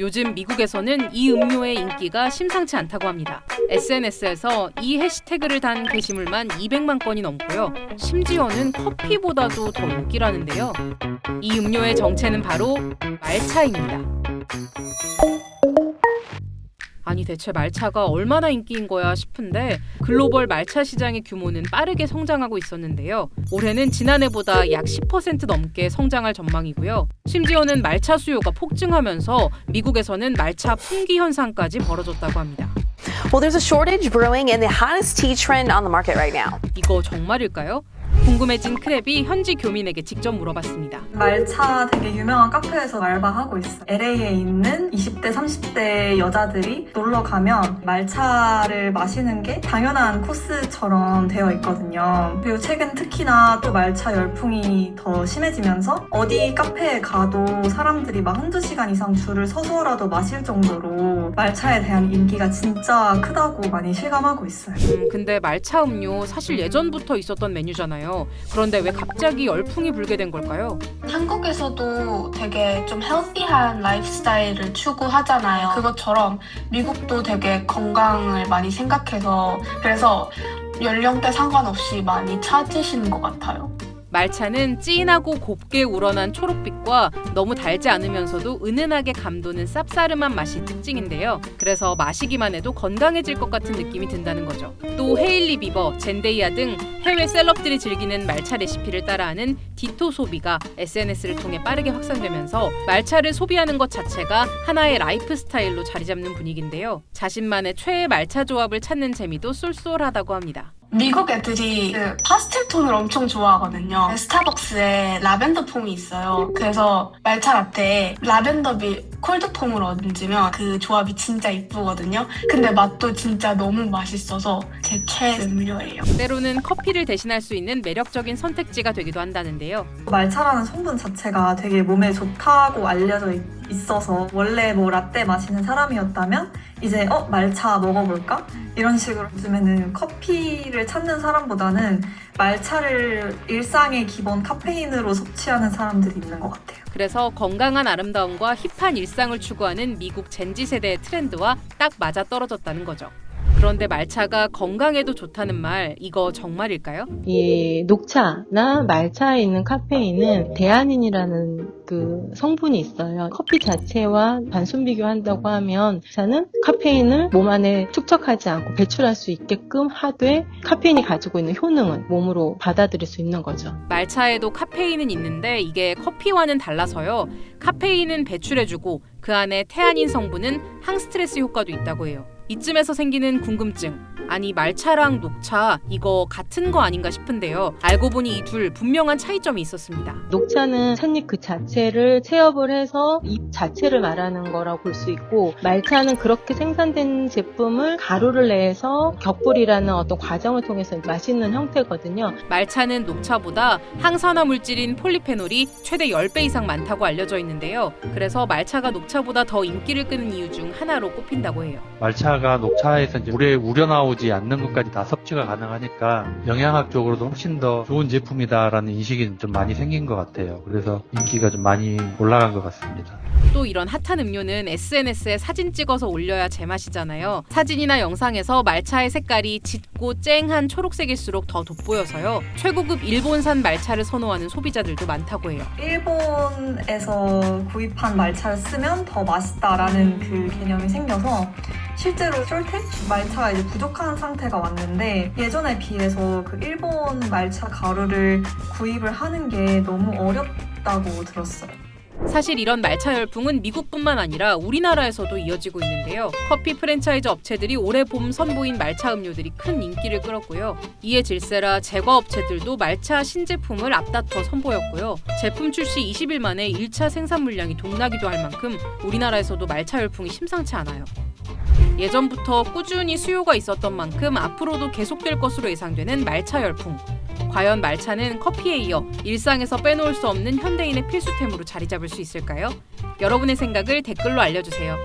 요즘 미국에서는 이 음료의 인기가 심상치 않다고 합니다. SNS에서 이 해시태그를 단 게시물만 200만 건이 넘고요. 심지어는 커피보다도 더 인기라는데요. 이 음료의 정체는 바로 말차입니다. 아니 대체 말차가 얼마나 인기인 거야 싶은데 글로벌 말차 시장의 규모는 빠르게 성장하고 있었는데요. 올해는 지난해보다 약 10% 넘게 성장할 전망이고요. 심지어는 말차 수요가 폭증하면서 미국에서는 말차 품귀 현상까지 벌어졌다고 합니다. Well, there's a shortage brewing in the hottest tea trend on the market right now. 이거 정말일까요? 궁금해진 크랩이 현지 교민에게 직접 물어봤습니다. 말차 되게 유명한 카페에서 알바하고 있어요. LA에 있는 20대, 30대 여자들이 놀러 가면 말차를 마시는 게 당연한 코스처럼 되어 있거든요. 그리고 최근 특히나 또 말차 열풍이 더 심해지면서 어디 카페에 가도 사람들이 막 한두 시간 이상 줄을 서서라도 마실 정도로 말차에 대한 인기가 진짜 크다고 많이 실감하고 있어요. 음, 근데 말차 음료 사실 예전부터 있었던 메뉴잖아요. 그런데 왜 갑자기 열풍이 불게 된 걸까요? 한국에서도 되게 좀 헬시한 라이프스타일을 추구하잖아요. 그것처럼 미국도 되게 건강을 많이 생각해서 그래서 연령대 상관없이 많이 찾으시는 것 같아요. 말차는 진하고 곱게 우러난 초록빛과 너무 달지 않으면서도 은은하게 감도는 쌉싸름한 맛이 특징인데요. 그래서 마시기만 해도 건강해질 것 같은 느낌이 든다는 거죠. 또 헤일리 비버, 젠데이아 등 해외 셀럽들이 즐기는 말차 레시피를 따라하는 디토 소비가 SNS를 통해 빠르게 확산되면서 말차를 소비하는 것 자체가 하나의 라이프 스타일로 자리 잡는 분위기인데요. 자신만의 최애 말차 조합을 찾는 재미도 쏠쏠하다고 합니다. 미국 애들이 그 파스텔 톤을 엄청 좋아하거든요. 스타벅스에 라벤더 폼이 있어요. 그래서 말차 라떼에 라벤더빛 콜드 폼을 얹으면 그 조합이 진짜 이쁘거든요. 근데 맛도 진짜 너무 맛있어서 제 최애 음료예요. 때로는 커피를 대신할 수 있는 매력적인 선택지가 되기도 한다는데요. 말차라는 성분 자체가 되게 몸에 좋다고 알려져 있- 있어서 원래 뭐 라떼 마시는 사람이었다면 이제 어 말차 먹어볼까 이런 식으로 요즘에는 커피를 찾는 사람보다는 말차를 일상의 기본 카페인으로 섭취하는 사람들이 있는 것 같아요. 그래서 건강한 아름다움과 힙한 일상을 추구하는 미국 젠지 세대의 트렌드와 딱 맞아 떨어졌다는 거죠. 그런데 말차가 건강에도 좋다는 말, 이거 정말일까요? 이 녹차나 말차에 있는 카페인은 대안인이라는 그 성분이 있어요. 커피 자체와 반순 비교한다고 하면 차는 카페인을 몸 안에 축적하지 않고 배출할 수 있게끔 하되 카페인이 가지고 있는 효능은 몸으로 받아들일 수 있는 거죠. 말차에도 카페인은 있는데 이게 커피와는 달라서요. 카페인은 배출해주고 그 안에 태아닌 성분은 항스트레스 효과도 있다고 해요. 이쯤에서 생기는 궁금증. 아니 말차랑 녹차 이거 같은 거 아닌가 싶은데요. 알고 보니 이 둘 분명한 차이점이 있었습니다. 녹차는 찻잎 그 자체를 체업을 해서 잎 자체를 말하는 거라고 볼 수 있고 말차는 그렇게 생산된 제품을 가루를 내서 격불이라는 어떤 과정을 통해서 맛있는 형태거든요. 말차는 녹차보다 항산화 물질인 폴리페놀이 최대 10배 이상 많다고 알려져 있는데요. 그래서 말차가 녹차보다 더 인기를 끄는 이유 중 하나로 꼽힌다고 해요. 말차 가 녹차에서 이제 물에 우려 나오지 않는 것까지 다 섭취가 가능하니까 영양학적으로도 훨씬 더 좋은 제품이다라는 인식이 좀 많이 생긴 것 같아요. 그래서 인기가 좀 많이 올라간 것 같습니다. 또 이런 핫한 음료는 SNS에 사진 찍어서 올려야 제맛이잖아요. 사진이나 영상에서 말차의 색깔이 짙고 쨍한 초록색일수록 더 돋보여서요. 최고급 일본산 말차를 선호하는 소비자들도 많다고 해요. 일본에서 구입한 말차를 쓰면 더 맛있다라는 그 개념이 생겨서 실제로 쫄텍 말차가 이제 부족한 상태가 왔는데 예전에 비해서 그 일본 말차 가루를 구입을 하는 게 너무 어렵다고 들었어요. 사실 이런 말차 열풍은 미국뿐만 아니라 우리나라에서도 이어지고 있는데요. 커피 프랜차이즈 업체들이 올해 봄 선보인 말차 음료들이 큰 인기를 끌었고요. 이에 질세라 제과 업체들도 말차 신제품을 앞다퉈 선보였고요. 제품 출시 20일 만에 1차 생산 물량이 동나기도 할 만큼 우리나라에서도 말차 열풍이 심상치 않아요. 예전부터 꾸준히 수요가 있었던 만큼 앞으로도 계속될 것으로 예상되는 말차 열풍. 과연 말차는 커피에 이어 일상에서 빼놓을 수 없는 현대인의 필수템으로 자리 잡을 수 있을까요? 여러분의 생각을 댓글로 알려주세요.